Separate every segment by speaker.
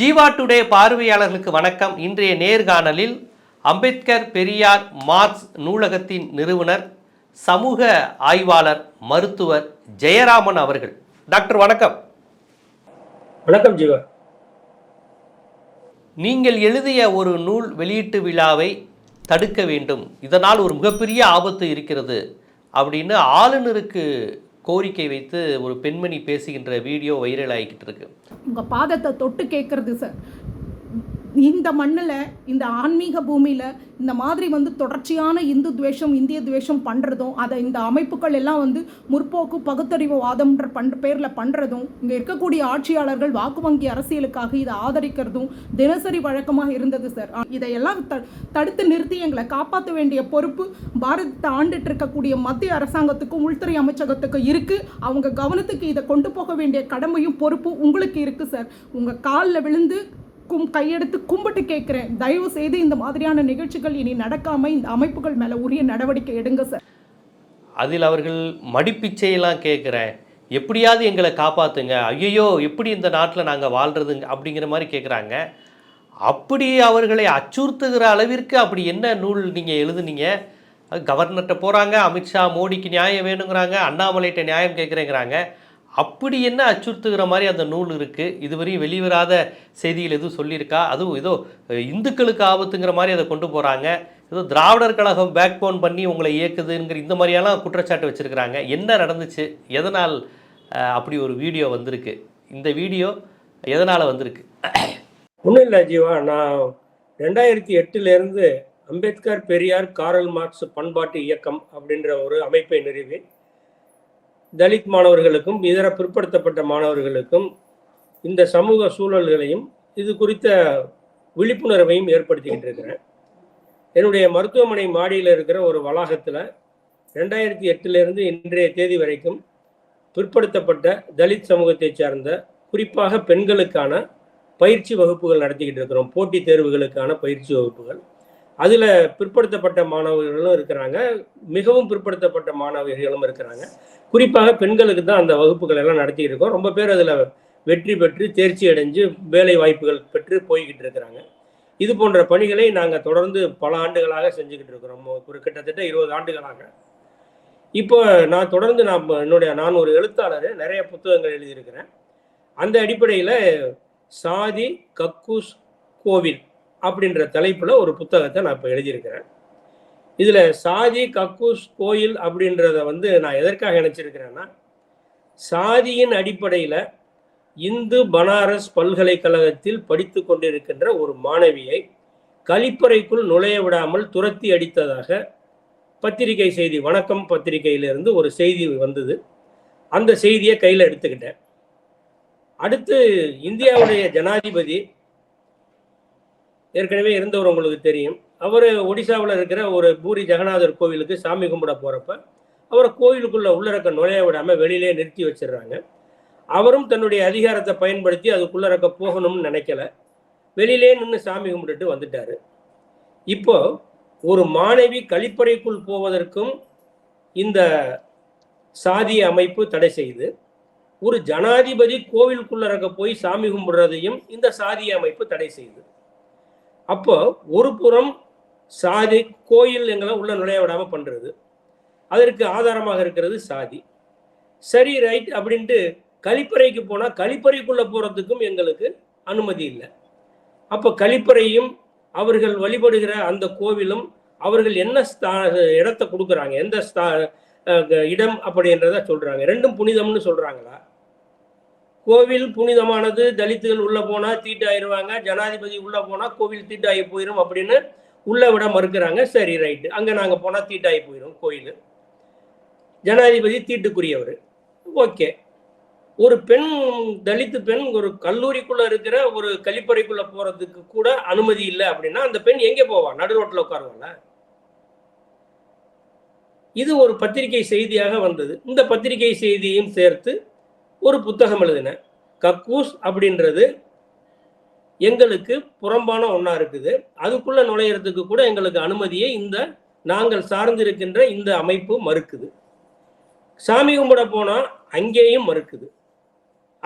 Speaker 1: Jeeva today பார்வையாளர்களுக்கு வணக்கம். இன்றைய நேர்காணலில் அம்பேத்கர் பெரியார் மார்க்ஸ் நூலகத்தின் நிறுவனர் சமூக ஆய்வாளர் மருத்துவர் ஜெயராமன் அவர்கள். டாக்டர் வணக்கம்.
Speaker 2: வணக்கம் ஜீவா.
Speaker 1: நீங்கள் எழுதிய ஒரு நூல் வெளியீட்டு விழாவை தடுக்க வேண்டும். இதனால் ஒரு மிகப்பெரிய ஆபத்து இருக்கிறது. அப்படின்னு ஆளுநருக்கு கோரிக்கை வைத்து ஒரு பெண்மணி பேசுகின்ற வீடியோ வைரல் ஆகிக்கிட்டு இருக்கு.
Speaker 3: உங்கள் பாதத்தை தொட்டு கேட்குறது சார் இந்த மண்ணில் இந்த ஆன்மீக பூமியில் இந்த மாதிரி வந்து தொடர்ச்சியான இந்து துவேஷம் இந்திய துவேஷம் பண்ணுறதும் அதை இந்த அமைப்புகள் எல்லாம் வந்து முற்போக்கு பகுத்தறிவு வாதம்ன்ற பண்ற பேரில் பண்ணுறதும் இங்கே இருக்கக்கூடிய ஆட்சியாளர்கள் வாக்கு வங்கி அரசியலுக்காக இதை ஆதரிக்கிறதும் தினசரி வழக்கமாக இருந்தது சார் இதையெல்லாம் த தடுத்து நிறுத்தி எங்களை காப்பாற்ற வேண்டிய பொறுப்பு பாரதத்தை ஆண்டுட்டு இருக்கக்கூடிய மத்திய அரசாங்கத்துக்கும் உள்துறை அமைச்சகத்துக்கும் இருக்குது அவங்க கவனத்துக்கு இதை கொண்டு போக வேண்டிய கடமையும் பொறுப்பும் உங்களுக்கு இருக்குது சார் உங்கள் காலில் விழுந்து கும் கையெடுத்து கும்பிட்டு கேட்குறேன். தயவு செய்து இந்த மாதிரியான நிகழ்ச்சிகள் இனி நடக்காமல் இந்த அமைப்புகள் மேலே உரிய நடவடிக்கை எடுங்க சார்.
Speaker 1: அதில் அவர்கள் மடிப்பிச்சையெல்லாம் கேட்குறேன். எப்படியாவது எங்களை காப்பாற்றுங்க ஐயையோ எப்படி இந்த நாட்டில் நாங்கள் வாழ்கிறதுங்க அப்படிங்கிற மாதிரி கேட்குறாங்க. அப்படி அவர்களை அச்சுறுத்துகிற அளவிற்கு அப்படி என்ன நூல் நீங்கள் எழுதுனீங்க? கவர்னர்கிட்ட போகிறாங்க அமித்ஷா மோடிக்கு நியாயம் வேணுங்கிறாங்க அண்ணாமலைகிட்ட நியாயம் கேட்குறேங்கிறாங்க. அப்படி என்ன அச்சுறுத்துகிற மாதிரி அந்த நூல் இருக்குது இதுவரையும் வெளிவராத செய்தியில் எதுவும் சொல்லியிருக்கா? அதுவும் ஏதோ இந்துக்களுக்கு ஆபத்துங்கிற மாதிரி அதை கொண்டு போகிறாங்க ஏதோ திராவிடர் கழகம் பேக் போன் பண்ணி உங்களை இயக்குதுங்கிற இந்த மாதிரியெல்லாம் குற்றச்சாட்டு வச்சுருக்கிறாங்க. என்ன நடந்துச்சு? எதனால் அப்படி ஒரு வீடியோ வந்திருக்கு? இந்த வீடியோ எதனால் வந்திருக்கு?
Speaker 2: ஒன்றும் இல்லை ஜீவா. நான் ரெண்டாயிரத்தி எட்டுலேருந்து அம்பேத்கர் பெரியார் காரல் மார்க்ஸ் பண்பாட்டு இயக்கம் அப்படின்ற ஒரு அமைப்பை நிறுவி தலித் மாணவர்களுக்கும் இதர பிற்படுத்தப்பட்ட மாணவர்களுக்கும் இந்த சமூக சூழல்களையும் இது குறித்த விழிப்புணர்வையும் ஏற்படுத்திக்கிட்டு இருக்கிறேன். என்னுடைய மருத்துவமனை மாடியில் இருக்கிற ஒரு வளாகத்தில் ரெண்டாயிரத்தி எட்டுலேருந்து இன்றைய தேதி வரைக்கும் பிற்படுத்தப்பட்ட தலித் சமூகத்தை சார்ந்த குறிப்பாக பெண்களுக்கான பயிற்சி வகுப்புகள் நடத்திக்கிட்டு இருக்கிறோம். போட்டித் தேர்வுகளுக்கான பயிற்சி வகுப்புகள். அதில் பிற்படுத்தப்பட்ட மாணவர்களும் இருக்கிறாங்க. மிகவும் பிற்படுத்தப்பட்ட மாணவிகளும் இருக்கிறாங்க. குறிப்பாக பெண்களுக்கு தான் அந்த வகுப்புகள் எல்லாம் நடத்திக்கிட்டு இருக்கோம். ரொம்ப பேர் அதில் வெற்றி பெற்று தேர்ச்சி அடைஞ்சு வேலை வாய்ப்புகள் பெற்று போய்கிட்டு இருக்கிறாங்க. இது போன்ற பணிகளை நாங்கள் தொடர்ந்து பல ஆண்டுகளாக செஞ்சுக்கிட்டு இருக்கிறோம். ஒரு கிட்டத்தட்ட இருபது ஆண்டுகளாக. இப்போ நான் தொடர்ந்து நான் என்னுடைய நான் ஒரு எழுத்தாளர் நிறைய புத்தகங்கள் எழுதியிருக்கிறேன். அந்த அடிப்படையில் சாதி கக்கூஸ் கோவில் அப்படின்ற தலைப்பில் ஒரு புத்தகத்தை நான் இப்போ எழுதியிருக்கிறேன். இதில் சாதி கக்கூஸ் கோயில் அப்படின்றத வந்து நான் எதற்காக நினச்சிருக்கிறேன்னா சாதியின் அடிப்படையில் இந்து பனாரஸ் பல்கலைக்கழகத்தில் படித்து கொண்டிருக்கின்ற ஒரு மாணவியை கழிப்பறைக்குள் நுழைய விடாமல் துரத்தி அடித்ததாக பத்திரிகை செய்தி வணக்கம் பத்திரிகையிலிருந்து ஒரு செய்தி வந்தது. அந்த செய்தியை கையில் எடுத்துக்கிட்டேன். அடுத்து இந்தியாவுடைய ஜனாதிபதி ஏற்கனவே இருந்தவர் உங்களுக்கு தெரியும். அவர் ஒடிசாவில் இருக்கிற ஒரு பூரி ஜெகநாதர் கோவிலுக்கு சாமி கும்பிட போகிறப்ப அவரை கோவிலுக்குள்ளே உள்ளறக்க நுழைய விடாமல் வெளியிலே நிறுத்தி வச்சிடுறாங்க. அவரும் தன்னுடைய அதிகாரத்தை பயன்படுத்தி அதுக்குள்ளறக்க போகணும்னு நினைக்கல. வெளியிலே நின்று சாமி கும்பிட்டுட்டு வந்துட்டாரு. இப்போ ஒரு மாணவி கழிப்பறைக்குள் போவதற்கும் இந்த சாதிய அமைப்பு தடை செய்து ஒரு ஜனாதிபதி கோவிலுக்குள்ளறக்க போய் சாமி கும்பிடுறதையும் இந்த சாதிய அமைப்பு தடை செய்யுது அப்போ ஒரு புறம் சாதி கோயில் எங்களை உள்ள நுழைய விடாமல் பண்ணுறது அதற்கு ஆதாரமாக இருக்கிறது சாதி. சரி ரைட் அப்படின்ட்டு கழிப்பறைக்கு போனால் கழிப்பறைக்குள்ளே போகிறதுக்கும் எங்களுக்கு அனுமதி இல்லை. அப்போ கழிப்பறையும் அவர்கள் வழிபடுகிற அந்த கோவிலும் அவர்கள் என்ன ஸ்தா இடத்தை கொடுக்குறாங்க எந்த ஸ்தா இடம் அப்படின்றத சொல்கிறாங்க ரெண்டும் புனிதம்னு சொல்கிறாங்களா கோவில் புனிதமானது தலித்துகள் உள்ளே போனால் தீட்டாயிருவாங்க ஜனாதிபதி உள்ளே போனால் கோவில் தீட்டாகி போயிடும் அப்படின்னு உள்ளே விட மறுக்கிறாங்க. சரி ரைட்டு அங்கே நாங்கள் போனால் தீட்டாகி போயிடும் கோயில். ஜனாதிபதி தீட்டுக்குரியவர். ஓகே. ஒரு பெண் தலித்து பெண் ஒரு கல்லூரிக்குள்ளே இருக்கிற ஒரு கழிப்பறைக்குள்ளே போகிறதுக்கு கூட அனுமதி இல்லை அப்படின்னா அந்த பெண் எங்கே போவா? நடு ரோட்டில் உட்காருவாங்க இது ஒரு பத்திரிகை செய்தியாக வந்தது. இந்த பத்திரிகை செய்தியையும் சேர்த்து ஒரு புத்தகம் எழுதினேன் கக்கூஸ் அப்படின்றது எங்களுக்கு புறம்பான ஒன்றா இருக்குது. அதுக்குள்ளே நுழையிறதுக்கு கூட எங்களுக்கு அனுமதியை இந்த நாங்கள் சார்ந்திருக்கின்ற இந்த அமைப்பு மறுக்குது. சாமி கும்பிட போனால் அங்கேயும் மறுக்குது.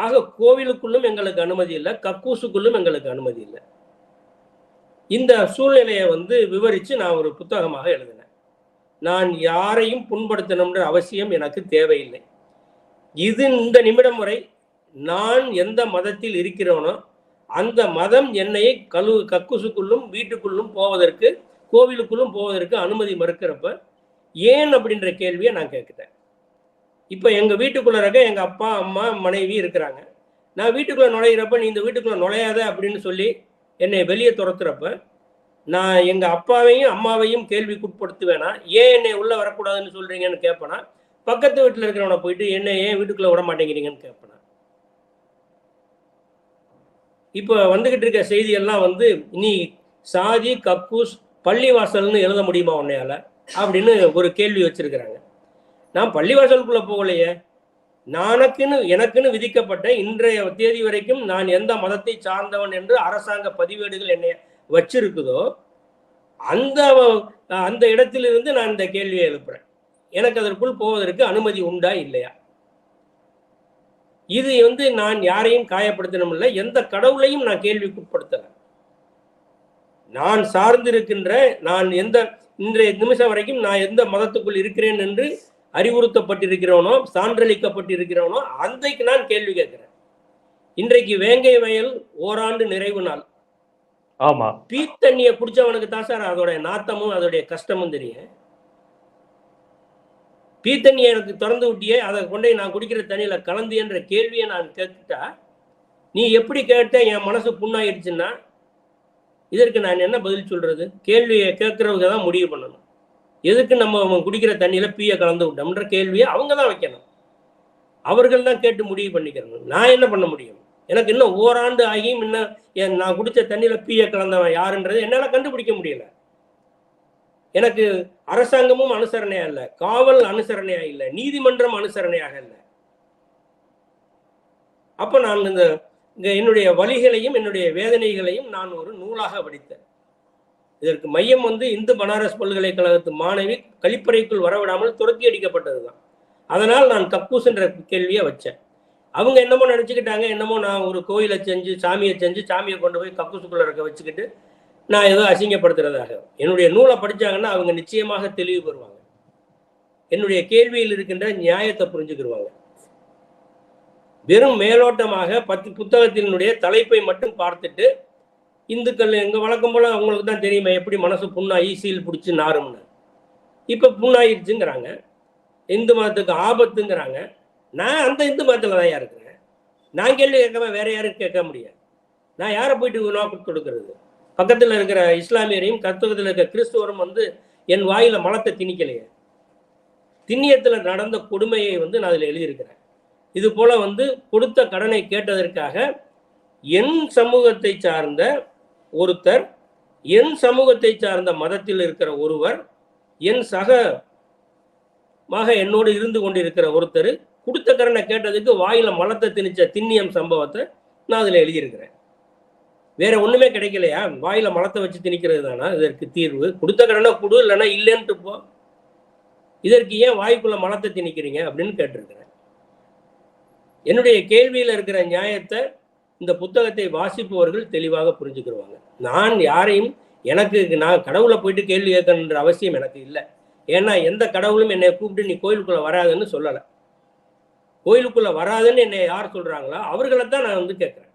Speaker 2: ஆக கோவிலுக்குள்ளும் எங்களுக்கு அனுமதி இல்லை கக்கூசுக்குள்ளும் எங்களுக்கு அனுமதி இல்லை. இந்த சூழ்நிலையை வந்து விவரித்து நான் ஒரு புத்தகமாக எழுதினேன். நான் யாரையும் புண்படுத்தணும்ன்ற அவசியம் எனக்கு தேவையில்லை. இது இந்த நிமிடம் வரை நான் எந்த மதத்தில் இருக்கிறோனோ அந்த மதம் என்னை கழு கக்குசுக்குள்ளும் வீட்டுக்குள்ளும் போவதற்கு கோவிலுக்குள்ளும் போவதற்கு அனுமதி மறுக்கிறப்ப ஏன் அப்படின்ற கேள்வியை நான் கேட்குறேன் இப்போ எங்கள் வீட்டுக்குள்ளே இருக்க எங்கள் அப்பா அம்மா மனைவி இருக்கிறாங்க. நான் வீட்டுக்குள்ளே நுழையிறப்ப நீ இந்த வீட்டுக்குள்ளே நுழையாத அப்படின்னு சொல்லி என்னை வெளியே துரத்துறப்ப நான் எங்கள் அப்பாவையும் அம்மாவையும் கேள்விக்குட்படுத்துவேனா? ஏன் என்னை உள்ளே வரக்கூடாதுன்னு சொல்கிறீங்கன்னு கேட்பேனா பக்கத்து வீட்டில் இருக்கிறவனை போயிட்டு என்ன ஏன் வீட்டுக்குள்ளே விட மாட்டேங்கிறீங்கன்னு கேட்பேனா இப்போ வந்துகிட்டு இருக்க செய்தியெல்லாம் வந்து நீ சாதி கக்கூஸ் பள்ளிவாசல்னு எழுத முடியுமா உன்னையால? அப்படின்னு ஒரு கேள்வி வச்சிருக்கிறாங்க. நான் பள்ளிவாசலுக்குள்ள போகலையே. நானக்குன்னு எனக்குன்னு விதிக்கப்பட்ட இன்றைய தேதி வரைக்கும் நான் எந்த மதத்தை சார்ந்தவன் என்று அரசாங்க பதிவேடுகள் என்னை வச்சிருக்குதோ அந்த அந்த இடத்திலிருந்து நான் இந்த கேள்வியை எழுப்புறேன். எனக்கு அதற்குள் போவதற்கு அனுமதி உண்டா இல்லையா? இது வந்து நான் யாரையும் காயப்படுத்தணும் இல்லை எந்த கடவுளையும் நான் கேள்விக்குட்படுத்தல. நான் சார்ந்திருக்கின்ற நான் எந்த இன்றைய நிமிஷம் வரைக்கும் நான் எந்த மதத்துக்குள் இருக்கிறேன் என்று அறிவுறுத்தப்பட்டிருக்கிறவனோ சான்றளிக்கப்பட்டிருக்கிறவனோ அன்றைக்கு நான் கேள்வி கேட்கிறேன். இன்றைக்கு வேங்கை வயல் ஓராண்டு நிறைவு நாள்.
Speaker 1: ஆமா.
Speaker 2: பீத்தண்ணியை குடிச்சவனுக்கு தான் சார் அதோடைய நாத்தமும் அதோடைய கஷ்டமும் தெரியும். பீத்தண்ணியை எனக்கு திறந்து விட்டியே அதை கொண்டு போய் நான் குடிக்கிற தண்ணியில் கலந்து என்ற கேள்வியை நான் கேட்டுட்டா நீ எப்படி கேட்ட என் மனசு புண்ணாயிடுச்சுன்னா இதற்கு நான் என்ன பதில் சொல்றது? கேள்வியை கேட்கறவங்க தான் முடிவு பண்ணணும். எதுக்கு நம்ம அவன் குடிக்கிற தண்ணியில் பீயை கலந்து விட்டோம்ன்ற கேள்வியை அவங்க தான் வைக்கணும். அவர்கள் தான் கேட்டு முடிவு பண்ணிக்கிறணும் நான் என்ன பண்ண முடியும்? எனக்கு இன்னும் ஓராண்டு ஆகியும் இன்னும் என் நான் குடித்த தண்ணியில் பீயை கலந்தவன் யாருன்றது என்னால் கண்டுபிடிக்க முடியலை. எனக்கு அரசாங்கமும் அனுசரணையா இல்லை காவல் அனுசரணையா இல்லை நீதிமன்றம் அனுசரணையாக இல்லை. அப்ப நான் இந்த என்னுடைய வழிகளையும் என்னுடைய வேதனைகளையும் நான் ஒரு நூலாக படித்தேன் இதற்கு மையம் வந்து இந்து பனாரஸ் பல்கலைக்கழகத்து மாணவி கழிப்பறைக்குள் வரவிடாமல் துரத்தி அடிக்கப்பட்டதுதான். அதனால் நான் கக்கூஸ் என்ற கேள்வியை வச்சேன். அவங்க என்னமோ நினச்சிக்கிட்டாங்க என்னமோ நான் ஒரு கோயிலை செஞ்சு சாமியை செஞ்சு சாமியை கொண்டு போய் கக்கூசுக்குள்ளே இருக்க வச்சுக்கிட்டு நான் ஏதோ அசிங்கப்படுத்துறதாக. என்னுடைய நூலை படிச்சாங்கன்னா அவங்க நிச்சயமாக தெளிவு பெறுவாங்க. என்னுடைய கேள்வியில் இருக்கின்ற நியாயத்தை புரிஞ்சுக்கிடுவாங்க. வெறும் மேலோட்டமாக பத்து புத்தகத்தினுடைய தலைப்பை மட்டும் பார்த்துட்டு இந்துக்கள் எங்கள் வழக்கம் போல அவங்களுக்கு தான் தெரியுமே எப்படி மனசு புண்ணாகி சீல் பிடிச்சி நாரும்னு. இப்போ புண்ணாயிடுச்சுங்கிறாங்க இந்து மதத்துக்கு ஆபத்துங்கிறாங்க. நான் அந்த இந்து மதத்தில் தான் இருக்கிறேன்? நான் கேள்வி கேட்காம வேற யாரும் கேட்க முடியாது. நான் யாரை போயிட்டு நோக்கம் கொடுக்கறது? பக்கத்தில் இருக்கிற இஸ்லாமியரையும் கத்துவத்தில் இருக்கிற கிறிஸ்துவரும் வந்து என் வாயில மலத்தை திணிக்கலையே. திண்ணியத்தில் நடந்த கொடுமையை வந்து நான் அதில் எழுதியிருக்கிறேன். இது போல வந்து கொடுத்த கடனை கேட்டதற்காக என் சமூகத்தை சார்ந்த ஒருத்தர் என் சமூகத்தை சார்ந்த மதத்தில் இருக்கிற ஒருவர் என் சக மக என்னோடு இருந்து கொண்டிருக்கிற ஒருத்தர் கொடுத்த கடனை கேட்டதுக்கு வாயில மலத்தை திணிச்ச திண்ணியம் சம்பவத்தை நான் அதில் எழுதியிருக்கிறேன். வேற ஒண்ணுமே கிடைக்கலையா? வாயில மலத்தை வச்சு திணிக்கிறது தானா இதற்கு தீர்வு. கொடுத்த கடனை கொடு இல்லைன்னா இல்லைன்ட்டு போ. இதற்கு ஏன் வாய்க்குள்ள மலத்தை திணிக்கிறீங்க? அப்படின்னு கேட்டிருக்கிறேன். என்னுடைய கேள்வியில இருக்கிற நியாயத்தை இந்த புத்தகத்தை வாசிப்பவர்கள் தெளிவாக புரிஞ்சுக்கிடுவாங்க நான் யாரையும் எனக்கு நான் கடவுளை போயிட்டு கேள்வி கேட்கணுன்ற அவசியம் எனக்கு இல்லை. ஏன்னா எந்த கடவுளும் என்னை கூப்பிட்டு நீ கோயிலுக்குள்ள வராதுன்னு சொல்லலை. கோயிலுக்குள்ள வராதுன்னு என்னை யார் சொல்றாங்களோ அவர்களை தான் நான் வந்து கேட்குறேன்.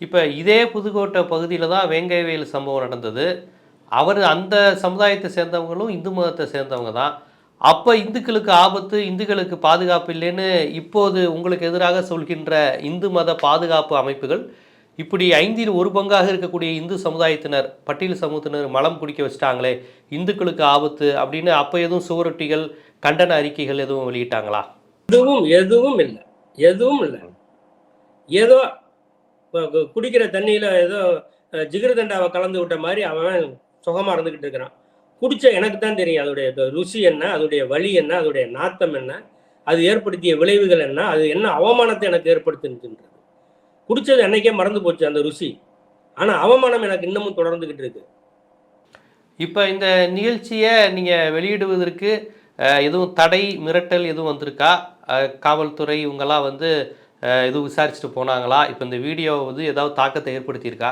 Speaker 1: இப்போ இதே புதுக்கோட்டை பகுதியில் தான் வேங்கைவேல் சம்பவம் நடந்தது. அவர் அந்த சமுதாயத்தை சேர்ந்தவங்களும் இந்து மதத்தை சேர்ந்தவங்க தான். அப்போ இந்துக்களுக்கு ஆபத்து இந்துக்களுக்கு பாதுகாப்பு இல்லைன்னு இப்போது உங்களுக்கு எதிராக சொல்கின்ற இந்து மத பாதுகாப்பு அமைப்புகள் இப்படி ஐந்தில் ஒரு பங்காக இருக்கக்கூடிய இந்து சமுதாயத்தினர் பட்டியல் சமூகத்தினர் மலம் குடிக்க வச்சிட்டாங்களே இந்துக்களுக்கு ஆபத்து அப்படின்னு அப்போ எதுவும் சுவரொட்டிகள் கண்டன அறிக்கைகள் எதுவும் வெளியிட்டாங்களா?
Speaker 2: எதுவும் எதுவும் இல்லை. எதுவும் இல்லை. ஏதோ குடிக்கிற தண்ணியில் ஏதோ அஹ், ஜிகிருதண்டாவை கலந்து விட்ட மாதிரி அவன் சுகமாக இருந்துக்கிட்டு இருக்கிறான் குடித்த எனக்கு தான் தெரியும் அதோடைய ருசி என்ன அதோடைய வலி என்ன அதோடைய நாத்தம் என்ன அது ஏற்படுத்திய விளைவுகள் என்ன அது என்ன அவமானத்தை எனக்கு ஏற்படுத்துன்றது குடிச்சது என்னைக்கே மறந்து போச்சு அந்த ருசி. ஆனால் அவமானம் எனக்கு இன்னமும் தொடர்ந்துக்கிட்டு இருக்கு
Speaker 1: இப்போ இந்த நிகழ்ச்சியை நீங்கள் வெளியிடுவதற்கு எதுவும் தடை மிரட்டல் எதுவும் வந்திருக்கா? காவல்துறை இவங்கெல்லாம் வந்து எதுவும் விசாரிச்சுட்டு போனாங்களா? இப்போ இந்த வீடியோ வந்து ஏதாவது தாக்கத்தை ஏற்படுத்தியிருக்கா?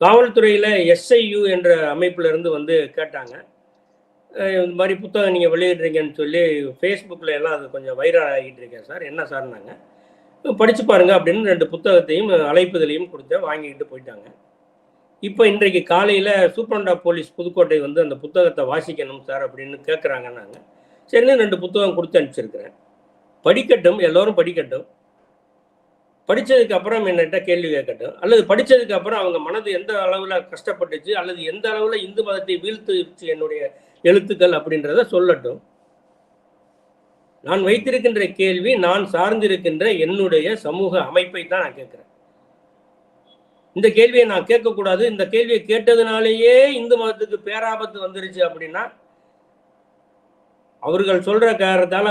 Speaker 2: காவல்துறையில் எஸ்ஐயு என்ற அமைப்பிலிருந்து வந்து கேட்டாங்க. இந்த மாதிரி புத்தகம் நீங்கள் வெளியிடுறீங்கன்னு சொல்லி ஃபேஸ்புக்கில் எல்லாம் அது கொஞ்சம் வைரல் ஆகிட்டு இருக்கேன் சார். என்ன சார்னாங்க படித்து பாருங்கள் அப்படின்னு ரெண்டு புத்தகத்தையும் அழைப்புதலையும் கொடுத்தேன் வாங்கிக்கிட்டு போயிட்டாங்க. இப்போ இன்றைக்கு காலையில் சூப்பரண்டா போலீஸ் புதுக்கோட்டை வந்து அந்த புத்தகத்தை வாசிக்கணும் சார் அப்படின்னு கேட்குறாங்க நாங்கள் சரின்னு ரெண்டு புத்தகம் கொடுத்து அனுப்பிச்சிருக்கிறேன். படிக்கட்டும் எல்லோரும் படிக்கட்டும். படித்ததுக்கு அப்புறம் என்கிட்ட கேள்வி கேட்கட்டும். அல்லது படித்ததுக்கு அப்புறம் அவங்க மனது எந்த அளவில் கஷ்டப்பட்டுச்சு அல்லது எந்த அளவில் இந்து மதத்தை வீழ்த்துச்சு என்னுடைய எழுத்துக்கள் அப்படின்றத சொல்லட்டும். நான் வைத்திருக்கின்ற கேள்வி நான் சார்ந்திருக்கின்ற என்னுடைய சமூக அமைப்பை தான் நான் கேட்குறேன். இந்த கேள்வியை நான் கேட்கக்கூடாது. இந்த கேள்வியை கேட்டதுனாலேயே இந்து மதத்துக்கு பேராபத்து வந்துருச்சு அப்படின்னா அவர்கள் சொல்ற காரணத்தால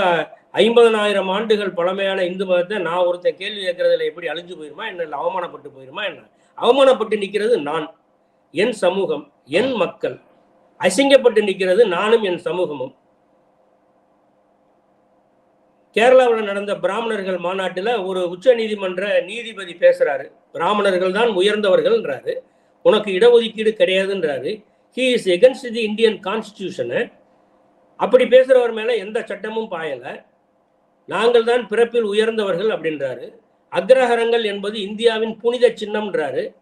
Speaker 2: ஐம்பதனாயிரம் ஆண்டுகள் பழமையான இந்து மதத்தை நான் ஒருத்தன் கேள்வி கேட்கறதுல எப்படி அழிஞ்சு போயிருமா என்ன அவமானப்பட்டு போயிருமா என்ன? அவமானப்பட்டு நிற்கிறது நான் என் சமூகம் என் மக்கள். அசிங்கப்பட்டு நிற்கிறது நானும் என் சமூகமும். கேரளாவில் நடந்த பிராமணர்கள் மாநாட்டில் ஒரு உச்ச நீதிமன்ற நீதிபதி பேசுறாரு. பிராமணர்கள் தான் உயர்ந்தவர்கள்ன்றாரு. உனக்கு இடஒதுக்கீடு கிடையாதுன்றாரு. He is against the Indian constitution அப்படி பேசுறவர் மேல எந்த சட்டமும் பாயலை. நாங்கள் தான் பிறப்பில் உயர்ந்தவர்கள் அப்படின்றாரு. அக்ரஹரங்கள் என்பது இந்தியாவின் புனித சின்னம்ன்றாரு.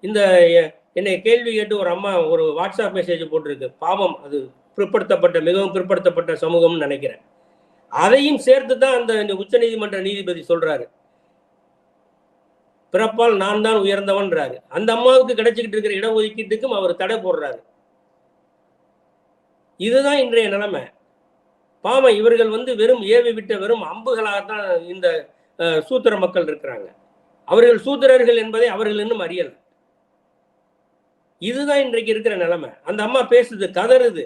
Speaker 2: இந்த எ- என்னை கேள்வி கேட்டு ஒரு அம்மா ஒரு வாட்ஸ்அப் மெசேஜ் போட்டிருக்கு. பாவம் அது பிற்படுத்தப்பட்ட மிகவும் பிற்படுத்தப்பட்ட சமூகம்னு நினைக்கிறேன். அதையும் சேர்த்து தான் அந்த உச்சநீதிமன்ற நீதிபதி சொல்றாரு. பிறப்பால் நான் தான் உயர்ந்தவன்றாரு. அந்த அம்மாவுக்கு கிடைச்சிக்கிட்டு இருக்கிற இடஒதுக்கீட்டுக்கும் அவர் தடை போடுறாரு. இதுதான் இன்றைய நிலைமை. பாவம் இவர்கள் வந்து வெறும் ஏவி விட்ட வெறும் அம்புகளாகத்தான் இந்த அஹ், சூத்திர மக்கள் இருக்கிறாங்க. அவர்கள் சூத்திரர்கள் என்பதை அவர்கள் இன்னும் அறியல. இதுதான் இன்றைக்கு இருக்கிற நிலைமை. அந்த அம்மா பேசுது கதறுது.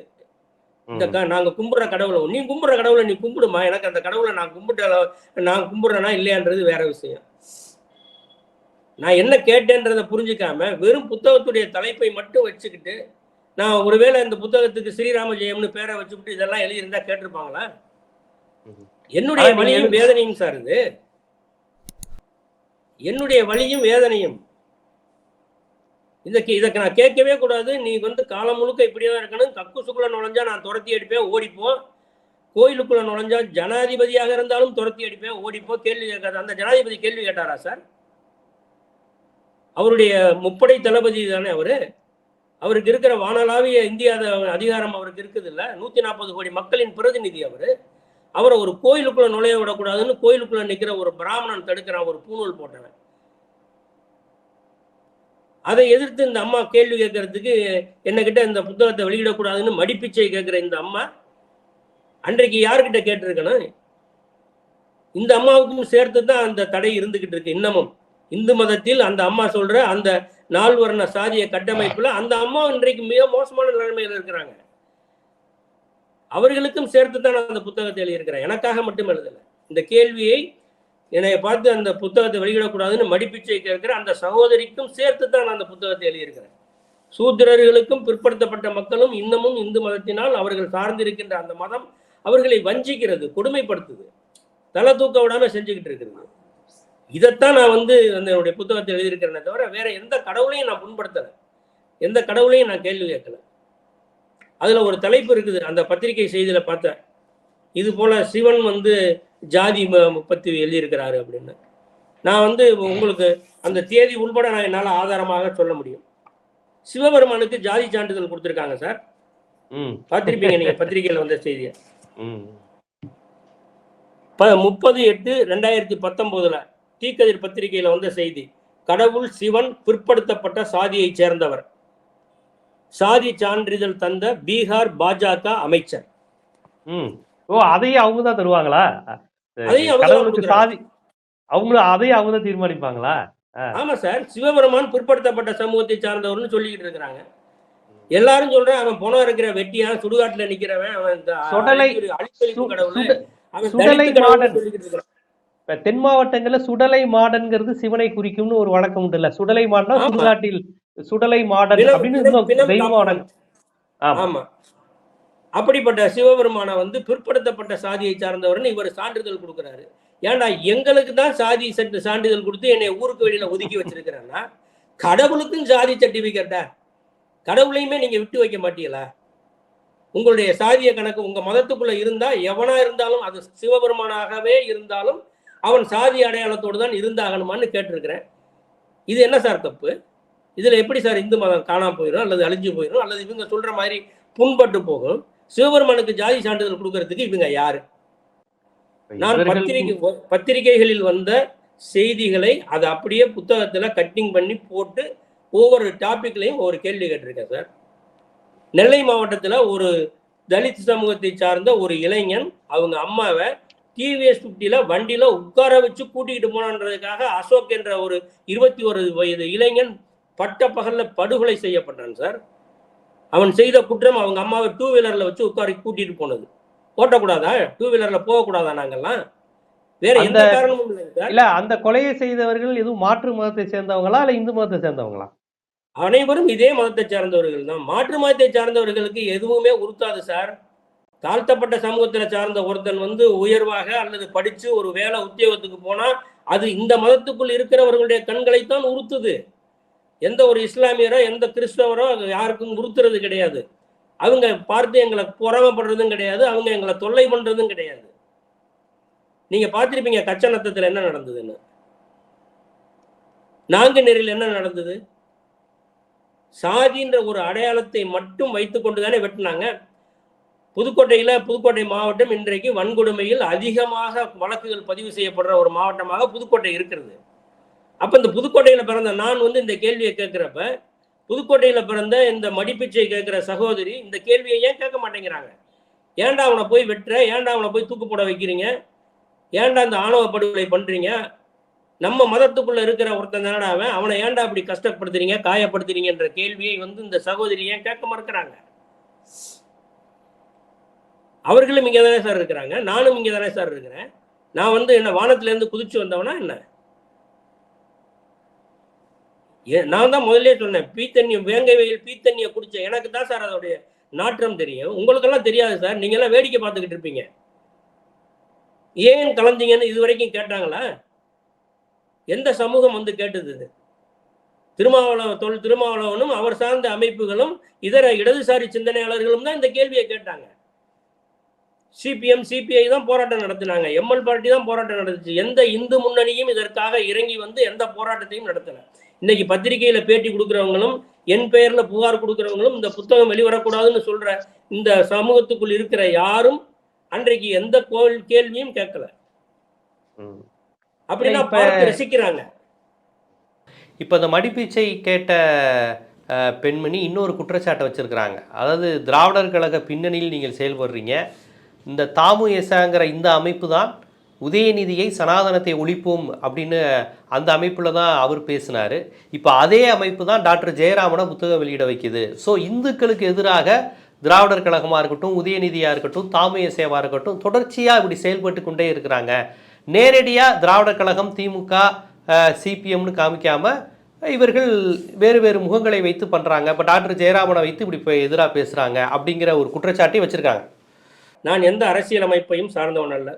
Speaker 2: இந்த நாங்க கும்பிடுற கடவுளை நீ கும்பிடுற கடவுளை நீ கும்பிடுமா? எனக்கு அந்த கடவுளை நான் கும்பிட்ட நான் கும்பிடுறேனா இல்லையான்றது வேற விஷயம். நான் என்ன கேட்டேன்றதை புரிஞ்சுக்காம வெறும் புத்தகத்துடைய தலைப்பை மட்டும் வச்சுக்கிட்டு நான் ஒருவேளை இந்த புத்தகத்துக்கு ஸ்ரீராம ஜெயம்னு பேரை வச்சுக்கிட்டு இதெல்லாம் எழுதியிருந்தா கேட்டிருப்பாங்களா. என்னுடைய வழியும் வேதனையும் சார் இது என்னுடைய வழியும் வேதனையும். இதுக்கு இதற்கு நான் கேட்கவே கூடாது. நீ வந்து காலம் முழுக்க இப்படியே தான் இருக்கணும். கக்குசுக்குள்ள நுழைஞ்சா நான் துரத்தி அடிப்பேன் ஓடிப்போம் கோயிலுக்குள்ள நுழைஞ்சா ஜனாதிபதியாக இருந்தாலும் துரத்தி அடிப்பேன் ஓடிப்போ கேள்வி கேட்காத. அந்த ஜனாதிபதி கேள்வி கேட்டாரா சார்? அவருடைய முப்படை தளபதி தானே அவரு? அவருக்கு இருக்கிற வானளாவிய இந்தியா அதிகாரம் அவருக்கு இருக்குது இல்லை நூற்றி நாற்பது கோடி மக்களின் பிரதிநிதி அவர். அவரை ஒரு கோயிலுக்குள்ளே நுழைய விடக்கூடாதுன்னு கோயிலுக்குள்ளே நிற்கிற ஒரு பிராமணன் தடுக்கிறான் ஒரு பூநூல் போட்டவன். அதை எதிர்த்து இந்த அம்மா கேள்வி கேட்கறதுக்கு என்னகிட்ட இந்த புத்தகத்தை வெளியிடக்கூடாதுன்னு மடிப்பிச்சை கேட்குற இந்த அம்மா அன்றைக்கு யாருக்கிட்ட கேட்டிருக்கணும்? இந்த அம்மாவுக்கும் சேர்த்து தான் அந்த தடை இருந்துகிட்டு இருக்கு இன்னமும். இந்து மதத்தில் அந்த அம்மா சொல்ற அந்த நால்வர்ண சாதிய கட்டமைப்புல அந்த அம்மா இன்றைக்கு மிக மோசமான நிலைமையில இருக்கிறாங்க. அவர்களுக்கும் சேர்த்து தான் நான் அந்த புத்தகத்தை எழுதியிருக்கிறேன் எனக்காக மட்டும் எழுதலை. இந்த கேள்வியை என்னை பார்த்து அந்த புத்தகத்தை வெளியிடக்கூடாதுன்னு மடிப்பிச்சை கேட்கிற அந்த சகோதரிக்கும் சேர்த்து தான் நான் அந்த புத்தகத்தை எழுதியிருக்கிறேன் சூத்திரர்களுக்கும் பிற்படுத்தப்பட்ட மக்களும் இன்னமும் இந்து மதத்தினால் அவர்கள் சார்ந்திருக்கின்ற அந்த மதம் அவர்களை வஞ்சிக்கிறது கொடுமைப்படுத்துது. தலை தூக்க விடாம செஞ்சுக்கிட்டு இருக்கிறது. இதைத்தான் நான் வந்து அந்த என்னுடைய புத்தகத்தை எழுதியிருக்கிறேனே தவிர வேற எந்த கடவுளையும் நான் புண்படுத்தலை. எந்த கடவுளையும் நான் கேள்வி கேட்கல. அதுல ஒரு தலைப்பு இருக்குது. அந்த பத்திரிகை செய்தியில பார்த்தேன். இது போல சிவன் வந்து ஜாதி பத்தி எழுதியிருக்கிறாரு அப்படின்னு. நான் வந்து உங்களுக்கு அந்த தேதி உள்பட நான் என்னால் ஆதாரமாக சொல்ல முடியும். சிவபெருமானுக்கு ஜாதி சான்றிதழ் கொடுத்துருக்காங்க சார்.
Speaker 1: ம்.
Speaker 2: பார்த்திருப்பீங்க நீங்க பத்திரிகையில வந்த செய்தியை. முப்பது எட்டு ரெண்டாயிரத்தி பத்தொன்பதுல தீக்கதிர் பத்திரிகையில வந்த செய்தி கடவுள் சிவன் பிற்படுத்தப்பட்ட சாதியைச் சேர்ந்தவர். சாதி சான்றிதழ் தந்த பீகார் பாஜக அமைச்சர்.
Speaker 1: ஓ அதையும் அவங்க தான் தருவாங்களா? கடவுளுக்கு. சாதி அவங்களும் அதையும் அவங்க தான் தீர்மானிப்பாங்களா?
Speaker 2: ஆமா சார் சிவபெருமான் பிற்படுத்தப்பட்ட சமூகத்தை சார்ந்தவர்னு சொல்லிக்கிட்டு இருக்கிறாங்க. எல்லாரும் சொல்றேன் அவன் பணம் இருக்கிற வெட்டியான் சுடுகாட்டுல நிக்கிறவன் அவன் இந்த
Speaker 1: சுடலை-
Speaker 2: அழிப்பு- அழிப்பளிப்பு
Speaker 1: சு-
Speaker 2: கடவுள் அவன். சொல்லிக்கிட்டு இருக்கிறான்.
Speaker 1: இப்ப தென் மாவட்டங்கள்ல சுடலை மாடன்ங்கிறது சிவனை குறிக்கும்னு ஒரு வழக்கம் உண்டு இல்ல சுடலை மாடனா. சுடுகாட்டில் சுடலை மாடன் அப்படின்னு தெய்வமாடன். ஆமா.
Speaker 2: அப்படிப்பட்ட சிவபெருமானை வந்து பிற்படுத்தப்பட்ட சாதியை சார்ந்தவர்னு இவர் சான்றிதழ் கொடுக்கிறாரு. ஏன்டா எங்களுக்கு தான் சாதி சட்டு சான்றிதழ் கொடுத்து என்னை ஊருக்கு வெளியில ஒதுக்கி வச்சிருக்கிறேன்னா கடவுளுக்கும் சாதி சர்டிபிகேட்டா கடவுளையுமே நீங்க விட்டு வைக்க மாட்டீங்களா? உங்களுடைய சாதிய கணக்கு உங்க மதத்துக்குள்ள இருந்தா எவனா இருந்தாலும் அது சிவபெருமானாகவே இருந்தாலும் அவன் சாதி அடையாளத்தோடு தான் இருந்தாகணுமான்னு கேட்டிருக்கிறேன். இது என்ன சார் தப்பு? இதுல எப்படி சார் இந்து மதம் காணாம போயிடும் அல்லது அழிஞ்சு போயிடும் அல்லது இவங்க சொல்ற மாதிரி புண்பட்டு போகும்? சிவபெருமானுக்கு ஜாதி சான்றிதழ் கொடுக்கறதுக்கு இவங்க யாரு? நான் பத்திரிகை பத்திரிகைகளில் வந்த செய்திகளை அதை அப்படியே புத்தகத்துல கட்டிங் பண்ணி போட்டு ஒவ்வொரு டாபிக்லையும் ஒவ்வொரு கேள்வி கேட்டிருக்கேன் சார். நெல்லை மாவட்டத்துல ஒரு தலித் சமூகத்தை சார்ந்த ஒரு இளைஞன் அவங்க அம்மாவை டிவிஎஸ் ஃபிஃப்டியில் வண்டியில உட்கார வச்சு கூட்டிகிட்டு போனான்றதுக்காக அசோக் என்ற ஒரு இருபத்தி ஒரு வயது இளைஞன் பட்ட பகல்ல படுகொலை செய்யப்பட்டான் சார் அவன் செய்த குற்றம் அவங்க அம்மாவை டூ வீலர்ல வச்சு உட்கார கூட்டிட்டு போனது. ஓட்டக்கூடாதா? டூ வீலர்ல போகக்கூடாதா நாங்கெல்லாம்? வேற எந்த காரணமும் இல்ல
Speaker 1: அந்த கொலையை செய்தவர்கள் எதுவும் மாற்று மதத்தை சேர்ந்தவங்களா இல்ல இந்து மதத்தை சேர்ந்தவங்களா?
Speaker 2: அனைவரும் இதே மதத்தை சார்ந்தவர்கள் தான். மாற்று மதத்தை சார்ந்தவர்களுக்கு எதுவுமே உறுத்தாது சார் தாழ்த்தப்பட்ட சமூகத்துல சார்ந்த ஒருத்தன் வந்து உயர்வாக அல்லது படிச்சு ஒரு வேலை உத்தியோகத்துக்கு போனா அது இந்த மதத்துக்குள் இருக்கிறவர்களுடைய கண்களைத்தான் உறுத்துது. எந்த ஒரு இஸ்லாமியரோ எந்த கிறிஸ்தவரோ அது யாருக்கும் உறுத்துறது கிடையாது. அவங்க பார்த்து எங்களை பொறாமப்படுறதும் கிடையாது அவங்க எங்களை தொல்லை பண்றதும் கிடையாது. நீங்க கச்ச நத்தத்தில் என்ன நடந்ததுன்னு. நாங்குநேரில் என்ன நடந்தது? சாதின்ற ஒரு அடையாளத்தை மட்டும் வைத்துக்கொண்டு தானே வெட்டினாங்க. புதுக்கோட்டையில் புதுக்கோட்டை மாவட்டம் இன்றைக்கு வன்கொடுமையில் அதிகமாக வழக்குகள் பதிவு செய்யப்படுற ஒரு மாவட்டமாக புதுக்கோட்டை இருக்கிறது. அப்போ இந்த புதுக்கோட்டையில் பிறந்த நான் வந்து இந்த கேள்வியை கேட்குறப்ப புதுக்கோட்டையில் பிறந்த இந்த மடிப்பிச்சை கேட்குற சகோதரி இந்த கேள்வியை ஏன் கேட்க மாட்டேங்கிறாங்க? ஏன்டா அவனை போய் வெட்டுற? ஏன்டா அவனை போய் தூக்கு போட வைக்கிறீங்க? ஏன்டா இந்த ஆணவ படுகொலை பண்ணுறீங்க நம்ம மதத்துக்குள்ள இருக்கிற ஒருத்தன் தானடா அவன்? அவனை ஏன்டா அப்படி கஷ்டப்படுத்துறீங்க காயப்படுத்துறீங்கன்ற கேள்வியை வந்து இந்த சகோதரி ஏன் கேட்க மறுக்கிறாங்க? அவர்களும் இங்கே தானே சார் இருக்கிறாங்க. நானும் இங்கே தானே சார் இருக்கிறேன். நான் வந்து என்ன வானத்திலேருந்து குதிச்சு வந்தவனா என்ன? ஏ- நான் தான் முதல்லயே சொன்னேன் பீத்தண்ணி வேங்கை வெயில் பீத்தண்ணியை குடிச்ச எனக்கு தான் சார் அதோடைய நாற்றம் தெரியும். உங்களுக்கெல்லாம் தெரியாது சார். நீங்கெல்லாம் வேடிக்கை பார்த்துக்கிட்டு இருப்பீங்க. ஏன் கலந்தீங்கன்னு இது வரைக்கும் கேட்டாங்களா? எந்த சமூகம் வந்து கேட்டது இது? திருமாவளவ தொல் திருமாவளவனும் அவர் சார்ந்த அமைப்புகளும் இதர இடதுசாரி சிந்தனையாளர்களும் தான் இந்த கேள்வியை கேட்டாங்க. சிபிஎம் சிபிஐ தான் போராட்டம் நடத்தினாங்க. எம்எல் பார்ட்டி தான் போராட்டம் நடத்துச்சு எந்த இந்து முன்னணியும் இதற்காக இறங்கி வந்து எந்த போராட்டத்தையும் நடத்தல. இன்னைக்கு பத்திரிகையில பேட்டி கொடுக்குறவங்களும் என் பெயர்ல புகார் கொடுக்குறவங்களும் இந்த புத்தகம் வெளிவரக்கூடாதுன்னு சொல்ற இந்த சமூகத்துக்குள் இருக்கிற யாரும் அன்றைக்கு எந்த கோல் கேள்வியும் கேட்கல. அப்படின்னா பார்த்து ரசிக்கிறாங்க.
Speaker 1: இப்போ இந்த மடிப்பீச்சை கேட்ட பெண்மணி இன்னொரு குற்றச்சாட்டை வச்சிருக்கிறாங்க. அதாவது திராவிடர் கழக பின்னணியில் நீங்கள் செயல்படுறீங்க. இந்த தாமு எசாங்கிற இந்த அமைப்பு தான் உதயநிதியை சனாதனத்தை ஒழிப்போம் அப்படின்னு அந்த அமைப்பில் தான் அவர் பேசினார். இப்போ அதே அமைப்பு தான் டாக்டர் ஜெயராமனை புத்தகம் வெளியிட வைக்குது. ஸோ இந்துக்களுக்கு எதிராக திராவிடர் கழகமாக இருக்கட்டும் உதயநிதியாக இருக்கட்டும் தாமு எசேவாக இருக்கட்டும் தொடர்ச்சியாக இப்படி செயல்பட்டு கொண்டே இருக்கிறாங்க. நேரடியாக திராவிடர் கழகம் திமுக சிபிஎம்னு காமிக்காமல் இவர்கள் வேறு வேறு முகங்களை வைத்து பண்ணுறாங்க இப்போ டாக்டர் ஜெயராமனை வைத்து இப்படி இப்போ எதிராக பேசுகிறாங்க அப்படிங்கிற ஒரு குற்றச்சாட்டை வச்சுருக்காங்க.
Speaker 2: நான் எந்த அரசியல் அமைப்பையும் சார்ந்தவன் அல்ல.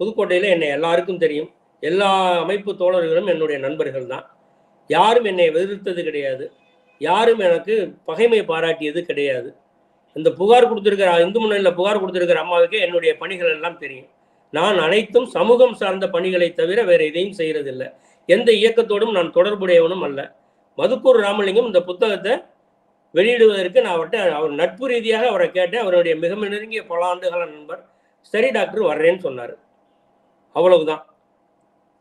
Speaker 2: புதுக்கோட்டையில் என்னை எல்லாருக்கும் தெரியும். எல்லா அமைப்பு தோழர்களும் என்னுடைய நண்பர்கள் தான். யாரும் என்னை எதிர்த்தது கிடையாது. யாரும் எனக்கு பகைமை பாராட்டியது கிடையாது. இந்த புகார் கொடுத்துருக்கிற இந்து முன்னணியில் புகார் கொடுத்துருக்கிற அம்மாவுக்கு என்னுடைய பணிகள் எல்லாம் தெரியும். நான் அனைத்தும் சமூகம் சார்ந்த பணிகளை தவிர வேறு எதையும் செய்கிறதில்லை எந்த இயக்கத்தோடும் நான் தொடர்புடையவனும் அல்ல. மதுக்கூர் ராமலிங்கம் இந்த புத்தகத்தை வெளியிடுவதற்கு நான் அவர்கிட்ட அவர் நட்பு ரீதியாக அவரை கேட்டேன். அவருடைய மிக நெருங்கிய பல ஆண்டுகால நண்பர். சரி டாக்டர் வர்றேன்னு சொன்னார். அவ்வளவுதான்.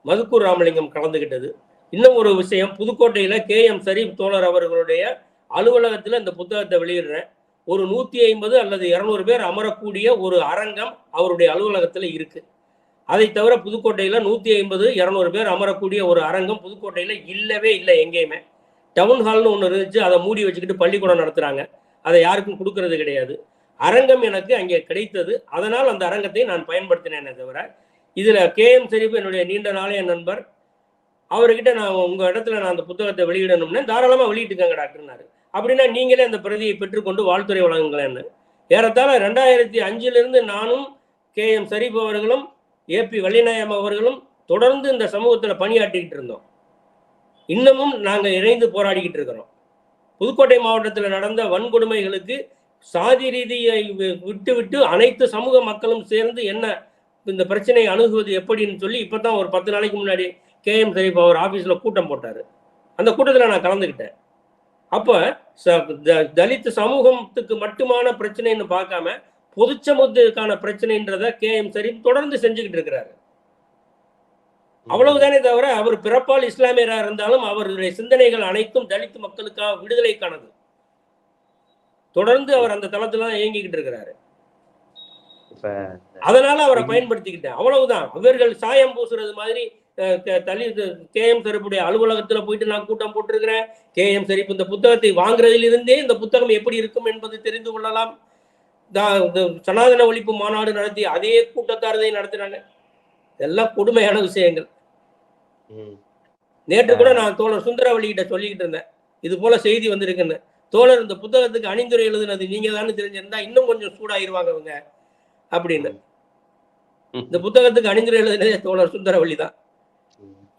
Speaker 2: மதுக்கூர் ராமலிங்கம் கலந்துகிட்டது. இன்னும் ஒரு விஷயம் புதுக்கோட்டையில் கே. எம். சரீப் தோழர் அவர்களுடைய அலுவலகத்தில் இந்த புத்தகத்தை வெளியிடுறேன். ஒரு நூற்றி ஐம்பது அல்லது இரநூறு பேர் அமரக்கூடிய ஒரு அரங்கம் அவருடைய அலுவலகத்தில் இருக்கு. அதை தவிர புதுக்கோட்டையில் நூற்றி ஐம்பது இரநூறு பேர் அமரக்கூடிய ஒரு அரங்கம் புதுக்கோட்டையில் இல்லவே இல்லை எங்கேயுமே. டவுன் ஹால்னு ஒன்று இருந்துச்சு அதை மூடி வச்சுக்கிட்டு பள்ளிக்கூடம் நடத்துகிறாங்க அதை யாருக்கும் கொடுக்கறது கிடையாது. அரங்கம் எனக்கு அங்கே கிடைத்தது. அதனால் அந்த அரங்கத்தை நான் பயன்படுத்தினேனே தவிர இதில் கேஎம் ஷெரீப் என்னுடைய நீண்ட நாளைய நண்பர் அவர்கிட்ட நான் உங்கள் இடத்துல நான் அந்த புத்தகத்தை வெளியிடணும்னா தாராளமாக வெளியிட்டுக்கங்க டாக்டர்னாரு அப்படின்னா நீங்களே அந்த பிரதியை பெற்றுக்கொண்டு வாழ்த்துறை வழங்குங்களேன்னு. ஏறத்தாழ ரெண்டாயிரத்தி அஞ்சிலிருந்து நானும் கே எம் ஷரீப் அவர்களும் ஏபி வள்ளிநாயம் அவர்களும் தொடர்ந்து இந்த சமூகத்தில் பணியாற்றிக்கிட்டு இருந்தோம். இன்னமும் நாங்கள் இணைந்து போராடிக்கிட்டு இருக்கிறோம். புதுக்கோட்டை மாவட்டத்தில் நடந்த வன்கொடுமைகளுக்கு சாதி ரீதியை வி- அனைத்து சமூக மக்களும் சேர்ந்து என்ன இந்த பிரச்சனையை அணுகுவது எப்படின்னு சொல்லி இப்போ தான் ஒரு பத்து நாளைக்கு முன்னாடி கேஎம் சரீப் அவர் ஆஃபீஸில் கூட்டம் போட்டார். அந்த கூட்டத்தில் நான் கலந்துக்கிட்டேன். அப்போ ச- த- தலித் சமூகத்துக்கு மட்டுமான பிரச்சனைன்னு பார்க்காம பொதுச்சமூகத்துக்கான பிரச்சனைன்றத கேஎம் சரீப் தொடர்ந்து செஞ்சுக்கிட்டு இருக்கிறாரு. அவ்வளவுதானே தவிர அவர் பிறப்பால் இஸ்லாமியராக இருந்தாலும் அவருடைய சிந்தனைகள் அனைத்தும் தலித் மக்களுக்காக விடுதலைக்கானது தொடர்ந்து அவர் அந்த தளத்துல தான் இயங்கிக்கிட்டு இருக்கிறாரு. அதனால அவரை பயன்படுத்திக்கிட்டேன். அவ்வளவுதான். இவர்கள் சாயம் பூசுறது மாதிரி அஹ், க- கேஎம் சரீப்புடைய அலுவலகத்துல போயிட்டு நான் கூட்டம் போட்டிருக்கிறேன். கேஎம் சரீப் இந்த புத்தகத்தை வாங்குறதிலிருந்தே இந்த புத்தகம் எப்படி இருக்கும் என்பது தெரிந்து கொள்ளலாம். சனாதன ஒழிப்பு மாநாடு நடத்தி அதே கூட்டத்தாரதை நடத்துறாங்க இதெல்லாம் கொடுமையான விஷயங்கள். நேற்று கூட நான் தோழர் சுந்தரவள்ளி கிட்ட சொல்லிக்கிட்டு இருந்தேன். இது போல செய்தி வந்திருக்குன்னு. தோழர் இந்த புத்தகத்துக்கு அணிந்துரை எழுதுனது நீங்க தானே தெரிஞ்சிருந்தா இன்னும் கொஞ்சம் சூடாயிருவாங்க அவங்க அப்படின்னு. இந்த புத்தகத்துக்கு அணிந்துரை எழுதுனதே தோழர் சுந்தரவள்ளி தான்.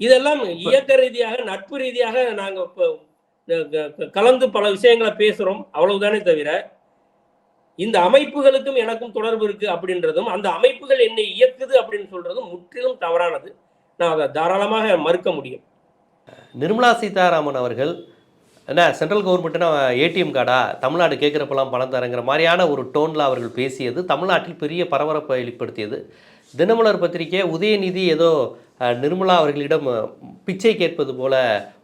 Speaker 2: இதெல்லாம் இயக்க ரீதியாக நட்பு ரீதியாக நாங்க கலந்து பல விஷயங்களை பேசுறோம். அவ்வளவுதானே தவிர இந்த அமைப்புகளுக்கும் எனக்கும் தொடர்பு இருக்கு அப்படின்றதும் அந்த அமைப்புகள் என்னை இயக்குது அப்படின்னு சொல்றதும் முற்றிலும் தவறானது. நான் அதை தாராளமாக மறுக்க முடியும்.
Speaker 1: நிர்மலா சீதாராமன் அவர்கள் என்ன சென்ட்ரல் கவர்மெண்ட்னா ஏடிஎம் கார்டா? தமிழ்நாடு கேட்குறப்பெல்லாம் பணம் தரங்கிற மாதிரியான ஒரு டோனில் அவர்கள் பேசியது தமிழ்நாட்டில் பெரிய பரபரப்பை வெளிப்படுத்தியது. தினமலர் பத்திரிகை உதயநிதி ஏதோ நிர்மலா அவர்களிடம் பிச்சை கேட்பது போல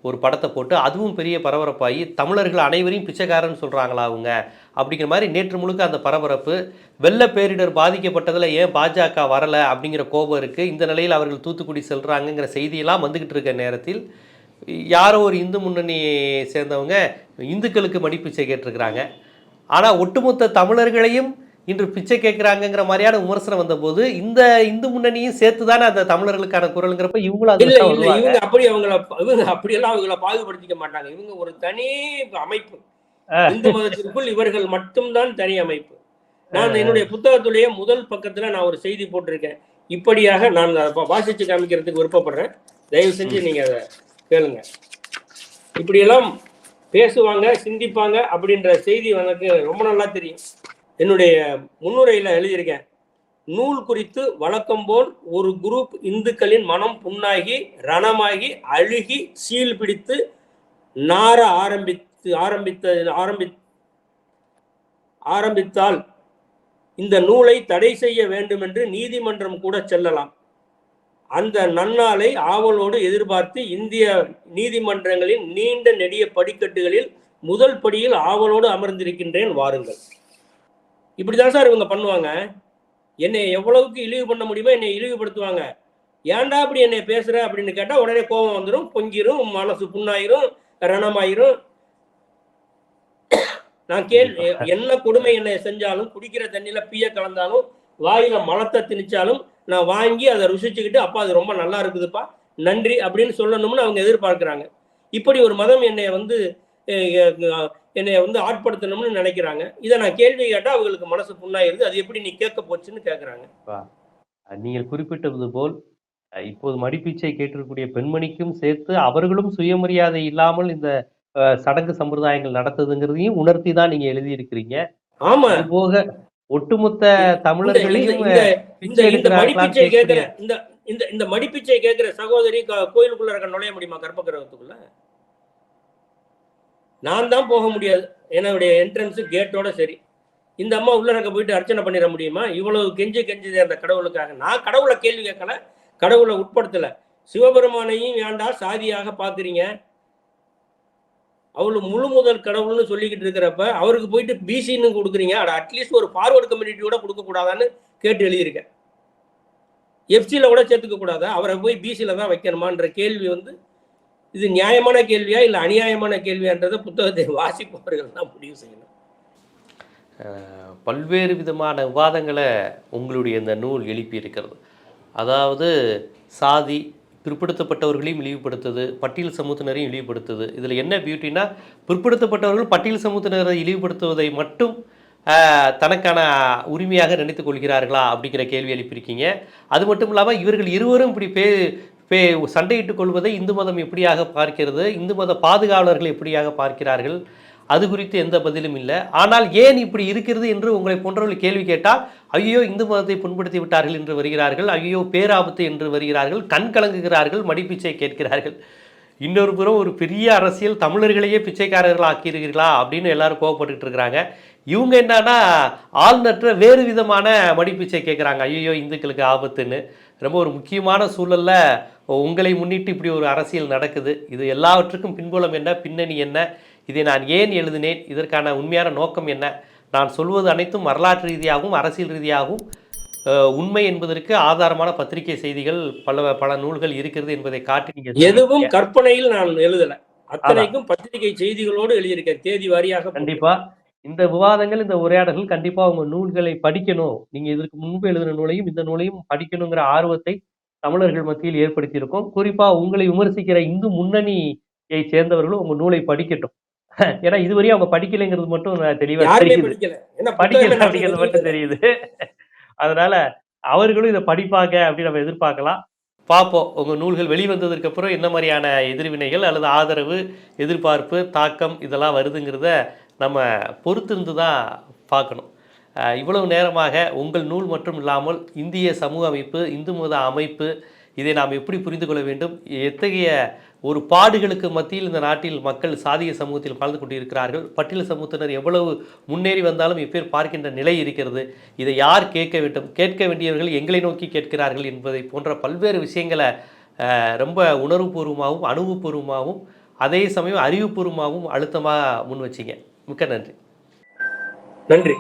Speaker 1: ஒரு படத்தை போட்டு அதுவும் பெரிய பரபரப்பாகி தமிழர்கள் அனைவரையும் பிச்சைக்காரன்னு சொல்கிறாங்களா அவங்க? அப்படிங்கிற மாதிரி நேற்று முழுக்க அந்த பரபரப்பு வெள்ள பேரிடர் பாதிக்கப்பட்டதில் ஏன் பாஜக வரலை அப்படிங்கிற கோபம் இருக்குது இந்த நிலையில் அவர்கள் தூத்துக்குடி செல்கிறாங்கங்கிற செய்தியெல்லாம் வந்துக்கிட்டு இருக்க நேரத்தில் யாரோ ஒரு இந்து முன்னணி சேர்ந்தவங்க இந்துக்களுக்கு மடிப்பிச்சை கேட்டிருக்கிறாங்க. ஆனால் ஒட்டுமொத்த தமிழர்களையும் இன்று பிச்சை கேட்குறாங்கங்கிற மாதிரியான விமர்சனம் வந்தபோது இந்த இந்து முன்னணியும் சேர்த்து தானே அந்த தமிழர்களுக்கான குரலுங்கிறப்ப இவங்களும்
Speaker 2: இவங்க அப்படி அவங்கள இவங்க அப்படியெல்லாம் அவங்கள பாகுபடுத்திக்க மாட்டாங்க. இவங்க ஒரு தனி அமைப்பு. இந்து மதத்திற்குள் இவர்கள் மட்டும்தான் தனி அமைப்பு. நான் என்னுடைய புத்தகத்துடைய முதல் பக்கத்துல நான் ஒரு செய்தி போட்டிருக்கேன். இப்படியாக நான் அதை வாசிச்சு காமிக்கிறதுக்கு விருப்பப்படுறேன். தயவு செஞ்சு நீங்க அதை கேளுங்க. இப்படியெல்லாம் பேசுவாங்க சிந்திப்பாங்க அப்படின்ற செய்தி எனக்கு ரொம்ப நல்லா தெரியும். என்னுடைய முன்னுரையில் எழுதியிருக்கேன். நூல் குறித்து வழக்கம் போல் ஒரு குரூப் இந்துக்களின் மனம் புண்ணாகி ரணமாகி அழுகி சீல் பிடித்து நார ஆரம்பித்து ஆரம்பித்த ஆரம்பி ஆரம்பித்தால் இந்த நூலை தடை செய்ய வேண்டும் என்று நீதிமன்றம் கூட செல்லலாம். அந்த நன்னாளை ஆவலோடு எதிர்பார்த்து இந்திய நீதிமன்றங்களின் நீண்ட நெடிய படிக்கட்டுகளில் முதல் படியில் ஆவலோடு அமர்ந்திருக்கின்றேன் வாருங்கள். இப்படிதான் சார் இவங்க பண்ணுவாங்க? என்னை எவ்வளவுக்கு இழிவு பண்ண முடியுமோ என்னை இழிவுபடுத்துவாங்க. ஏன்டா அப்படி என்னை பேசுற அப்படின்னு கேட்டா உடனே கோபம் வந்துடும் பொங்கிரும் மனசு புண்ணாயிரும் ரணமாயிரும். நான் கேள் என்ன கொடுமை என்னை செஞ்சாலும் குடிக்கிற தண்ணியில பீய கலந்தாலும் வாயில மலத்தை திணிச்சாலும் நான் வாங்கி அதை ருசிச்சுக்கிட்டு அப்பா அது ரொம்ப நல்லா இருக்குதுப்பா நன்றி அப்படின்னு சொல்லணும்னு அவங்க எதிர்பார்க்கிறாங்க. இப்படி ஒரு மதம் என்னை வந்து என்னை வந்து ஆட்படுத்தணும்னு நினைக்கிறாங்க. இதை நான் கேள்வி கேட்டா அவங்களுக்கு மனசு புண்ணாயிருது. அது எப்படி நீ கேட்க போச்சுன்னு கேட்கறாங்க
Speaker 1: நீங்கள் குறிப்பிட்டது போல் இப்போது மடிப்பிச்சை கேட்டிருக்கக்கூடிய பெண்மணிக்கும் சேர்த்து அவர்களும் சுயமரியாதை இல்லாமல் இந்த சடங்கு சம்பிரதாயங்கள் நடத்துதுங்கிறதையும் உணர்த்தி தான் நீங்க எழுதியிருக்கிறீங்க.
Speaker 2: ஆமா.
Speaker 1: போக ஒட்டுமொத்த தமிழர்களையும்
Speaker 2: இந்த- இந்த இந்த மடிப்பிச்சை கேட்கிற
Speaker 1: கேட்கிறேன்.
Speaker 2: இந்த இந்த இந்த மடிப்பிச்சை கேட்கிற சகோதரி க- கோயிலுக்குள்ள இருக்க நுழைய முடியுமா கர்ப்பகிரகத்துக்குள்ள நான் தான் போக முடியாது. என்னுடைய என்ட்ரன்ஸு கேட்டோட சரி. இந்த அம்மா உள்ள போயிட்டு அர்ச்சனை பண்ணிட முடியுமா? இவ்வளவு கெஞ்சி கெஞ்சுது அந்த கடவுளுக்காக. நான் கடவுளை கேள்வி கேட்கல. கடவுளை உட்படுத்தலை. சிவபெருமானையும் ஏன்டா சாதியாக பார்க்குறீங்க? அவளு முழு முதல் கடவுள்னு சொல்லிக்கிட்டு இருக்கிறப்ப அவருக்கு போயிட்டு பிசின்னு கொடுக்குறீங்க. அட அட்லீஸ்ட் ஒரு ஃபார்வர்டு கம்யூனிட்டியோட கொடுக்க கூடாதான்னு கேட்டு எழுதியிருக்கேன். எஃப்சியில் கூட சேர்த்துக்க கூடாதா அவரை போய் பிசியில் தான் வைக்கணுமான்ற கேள்வி வந்து இது நியாயமான கேள்வியா இல்லை அநியாயமான கேள்வியான்றதை புத்தகத்தை வாசிப்பவர்கள் தான் முடிவு செய்யணும்.
Speaker 1: பல்வேறு விதமான விவாதங்களை உங்களுடைய இந்த நூல் எழுப்பி இருக்கிறது. அதாவது சாதி பிற்படுத்தப்பட்டவர்களையும் இழிவுபடுத்துது பட்டியல் சமூகத்தினரையும் இழிவுபடுத்துது. இதில் என்ன பியூட்டினா பிற்படுத்தப்பட்டவர்கள் பட்டியல் சமூகத்தினரை இழிவுபடுத்துவதை மட்டும் தனக்கான உரிமையாக நினைத்து கொள்கிறார்களா அப்படிங்கிற கேள்வி எழுப்பியிருக்கீங்க. அது மட்டும் இல்லாமல் இவர்கள் இருவரும் இப்படி பே பே சண்டையிட்டுக் கொள்வதை இந்து மதம் எப்படியாக பார்க்கிறது? இந்து மத பாதுகாவலர்கள் எப்படியாக பார்க்கிறார்கள்? அது குறித்து எந்த பதிலும் இல்லை. ஆனால் ஏன் இப்படி இருக்கிறது என்று உங்களை போன்றவர்கள் கேள்வி கேட்டால் ஐயோ இந்து மதத்தை புண்படுத்தி விட்டார்கள் என்று வருகிறார்கள் ஐயோ பேராபத்து என்று வருகிறார்கள் கண் கலங்குகிறார்கள் மடிப்பிச்சை கேட்கிறார்கள். இன்னொரு புறம் ஒரு பெரிய அரசியல் தமிழர்களையே பிச்சைக்காரர்கள் ஆக்கியிருக்கிறீர்களா அப்படின்னு எல்லாரும் கோவப்பட்டுட்டு இருக்கிறாங்க. இவங்க என்னன்னா ஆழ்நற்ற வேறு விதமான மடிப்பிச்சை கேட்குறாங்க. ஐயோ இந்துக்களுக்கு ஆபத்துன்னு. ரொம்ப ஒரு முக்கியமான சூழல்ல உங்களை முன்னிட்டு இப்படி ஒரு அரசியல் நடக்குது. இது எல்லாவற்றுக்கும் பின்புலம் என்ன பின்னணி என்ன? இதை நான் ஏன் எழுதினேன்? இதற்கான உண்மையான நோக்கம் என்ன? நான் சொல்வது அனைத்தும் வரலாற்று ரீதியாகவும் அரசியல் ரீதியாகவும் உண்மை என்பதற்கு ஆதாரமான பத்திரிகை செய்திகள் பல பல நூல்கள் இருக்கிறது என்பதை காட்டி நீங்க
Speaker 2: எதுவும் கற்பனையில் நான் எழுதல. அத்தனைக்கும் பத்திரிகை செய்திகளோடு எழுதியிருக்கேன். தேதி வாரியாக
Speaker 1: கண்டிப்பா. இந்த விவாதங்கள் இந்த உரையாடல்கள் கண்டிப்பா உங்க நூல்களை படிக்கணும். நீங்க இதற்கு முன்பு எழுதின நூலையும் இந்த நூலையும் படிக்கணுங்கிற ஆர்வத்தை தமிழர்கள் மத்தியில் ஏற்படுத்தியிருக்கோம். குறிப்பா உங்களை விமர்சிக்கிற இந்து முன்னணியை சேர்ந்தவர்களும் உங்க நூலை படிக்கட்டும். ஏன்னா இதுவரையும் அவங்க படிக்கலைங்கிறது மட்டும் தெளிவா தெரியுது.
Speaker 2: படிக்கல.
Speaker 1: அப்படிங்கிறது மட்டும் தெரியுது. அதனால அவர்களும் இதை படிப்பாங்க அப்படின்னு நம்ம எதிர்பார்க்கலாம். பார்ப்போம். உங்கள் நூல்கள் வெளிவந்ததற்கு அப்புறம் என்ன மாதிரியான எதிர்வினைகள் அல்லது ஆதரவு எதிர்பார்ப்பு தாக்கம் இதெல்லாம் வருதுங்கிறத நம்ம பொறுத்திருந்து தான் பார்க்கணும். இவ்வளவு நேரமாக உங்கள் நூல் மட்டும் இல்லாமல் இந்திய சமூக அமைப்பு இந்து மத அமைப்பு இதை நாம் எப்படி புரிந்து கொள்ள வேண்டும்? எத்தகைய ஒரு பாடுகளுக்கு மத்தியில் இந்த நாட்டில் மக்கள் சாதிய சமூகத்தில் வாழ்ந்து கொண்டிருக்கிறார்கள்? பட்டியல் சமூகத்தினர் எவ்வளவு முன்னேறி வந்தாலும் இப்பேர் பார்க்கின்ற நிலை இருக்கிறது. இதை யார் கேட்க வேண்டும்? கேட்க வேண்டியவர்கள் எங்களை நோக்கி கேட்கிறார்கள் என்பதை போன்ற பல்வேறு விஷயங்களை ரொம்ப உணர்வுபூர்வமாகவும் அனுபவபூர்வமாகவும் அதே சமயம் அறிவுபூர்வமாகவும் அழுத்தமாக முன் வச்சிங்க. மிக்க நன்றி.
Speaker 2: நன்றி.